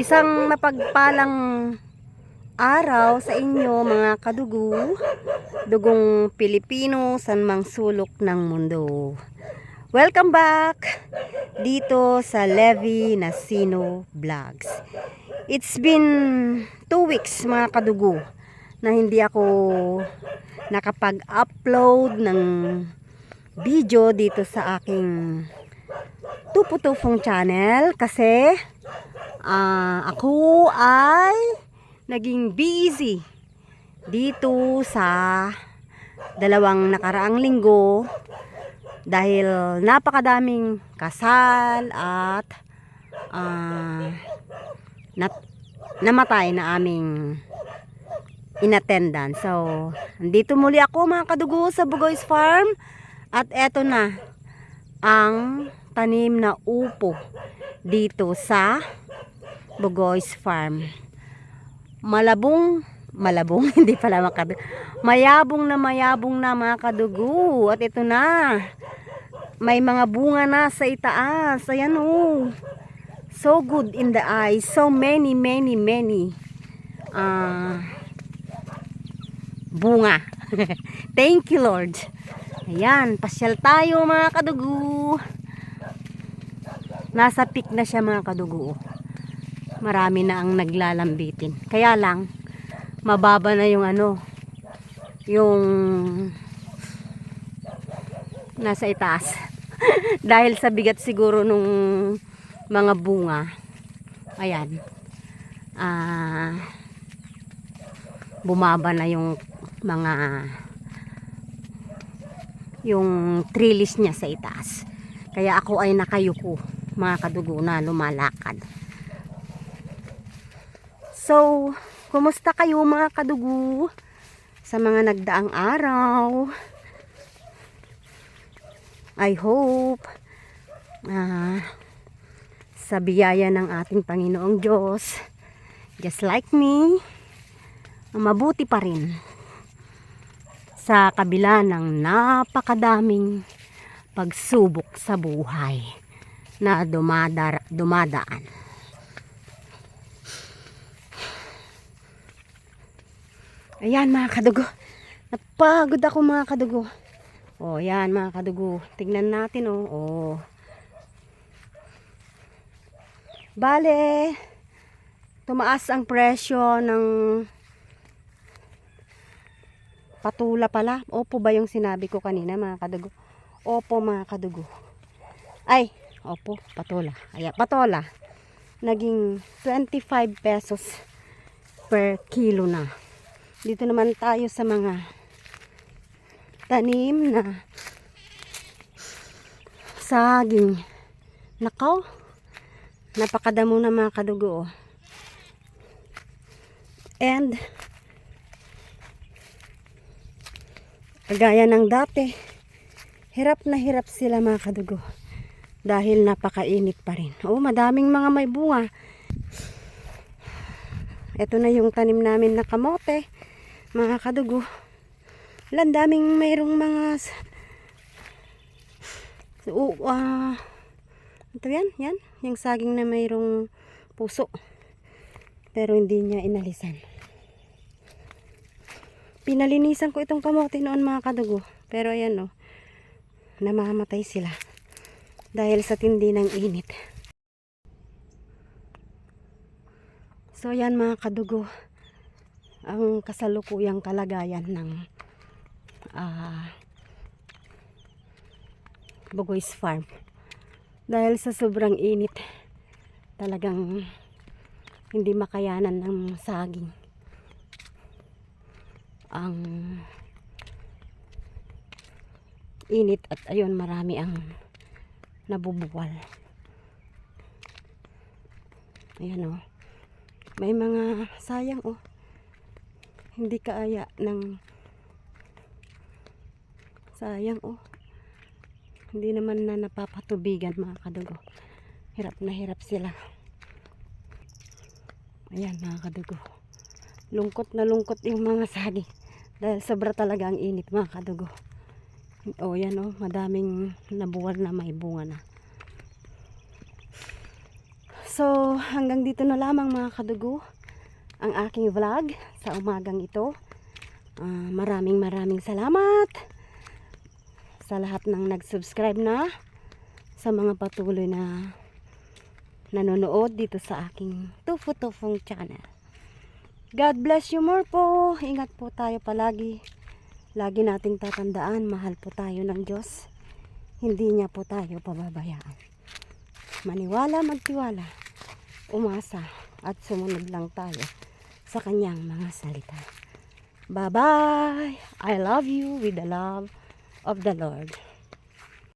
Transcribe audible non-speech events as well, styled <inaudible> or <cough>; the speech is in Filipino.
Isang mapagpalang araw sa inyo mga kadugo, dugong Pilipino san mang sulok ng mundo. Welcome back dito sa Levi Nasino Vlogs. It's been two weeks mga kadugo na hindi ako nakapag-upload ng video dito sa aking Tuputufong channel kasi ah, ako ay naging busy dito sa dalawang nakaraang linggo dahil napakadaming kasal at ah, nat- namatay na aming inattendance. So, andito muli ako mga kadugo sa Bugoy's Farm at eto na ang tanim na upo dito sa Bugoy's Farm. Malabong, malabong, <laughs> hindi pala makad. Mayabong na mayabong na mga kadugo. At ito na. May mga bunga na sa itaas. Ayan oh. So good in the eyes. So many, many, many. Ah, bunga. <laughs> Thank you Lord. Ayan, pasyal tayo mga kadugo. Nasa peak na siya mga kadugo. Marami na ang naglalambitin. Kaya lang, mababa na yung ano, yung nasa itaas. <laughs> Dahil sa bigat siguro nung mga bunga. Ayan. Ah, bumaba na yung mga yung trellis niya sa itaas. Kaya ako ay nakayuko, mga kadugo na lumalakad. So, kumusta kayo mga kadugo sa mga nagdaang araw? I hope ah, sa biyaya ng ating Panginoong Diyos, just like me, mabuti pa rin sa kabila ng napakadaming pagsubok sa buhay na dumadar, dumadaan. Ayan mga kadugo. Napagod ako mga kadugo. O yan mga kadugo. Tignan natin. Oh. Oh. Bale, tumaas ang presyo ng patula pala. Opo ba yung sinabi ko kanina mga kadugo? Opo mga kadugo. Ay, opo, patula. Ay, patola. Naging 25 pesos per kilo na. Dito naman tayo sa mga tanim na saging. Nakaw, napakadamo na mga kadugo. oh. And, kagaya ng dati, hirap na hirap sila mga kadugo. Dahil napakainit pa rin. Oh, madaming mga may bunga. Ito na yung tanim namin na kamote. Mga kadugo. Ang daming mayroong mga... So, ah... ito yan, yan. Yung saging na mayroong puso. Pero hindi niya inalisan. Pinalinisan ko itong kamote noon mga kadugo. Pero ayan oh. Namamatay sila. Dahil sa tindi ng init. So yan mga kadugo. Ang kasalukuyang kalagayan ng ah Bugoy's Farm. Dahil sa sobrang init, talagang hindi makayanan ng saging. Ang init at ayun marami ang nabubuwal. Ayan oh. May mga sayang oh. Hindi kaaya ng sayang oh. Hindi naman na napapatubigan mga kadugo. Hirap na hirap sila. Ayan mga kadugo. Lungkot na lungkot yung mga saging. Dahil sobra talaga ang init mga kadugo. O yan o, madaming nabuwal na may bunga na. So, hanggang dito na lamang mga kadugo ang aking vlog sa umagang ito. Ah, maraming maraming salamat sa lahat ng nag-subscribe na sa mga patuloy na nanonood dito sa aking Tufu Tufong channel. God bless you more po. Ingat po tayo palagi. Lagi nating tatandaan, mahal po tayo ng Diyos. Hindi niya po tayo pababayaan. Maniwala, magtiwala, umasa at sumunod lang tayo sa kanyang mga salita. Bye-bye! I love you with the love of the Lord.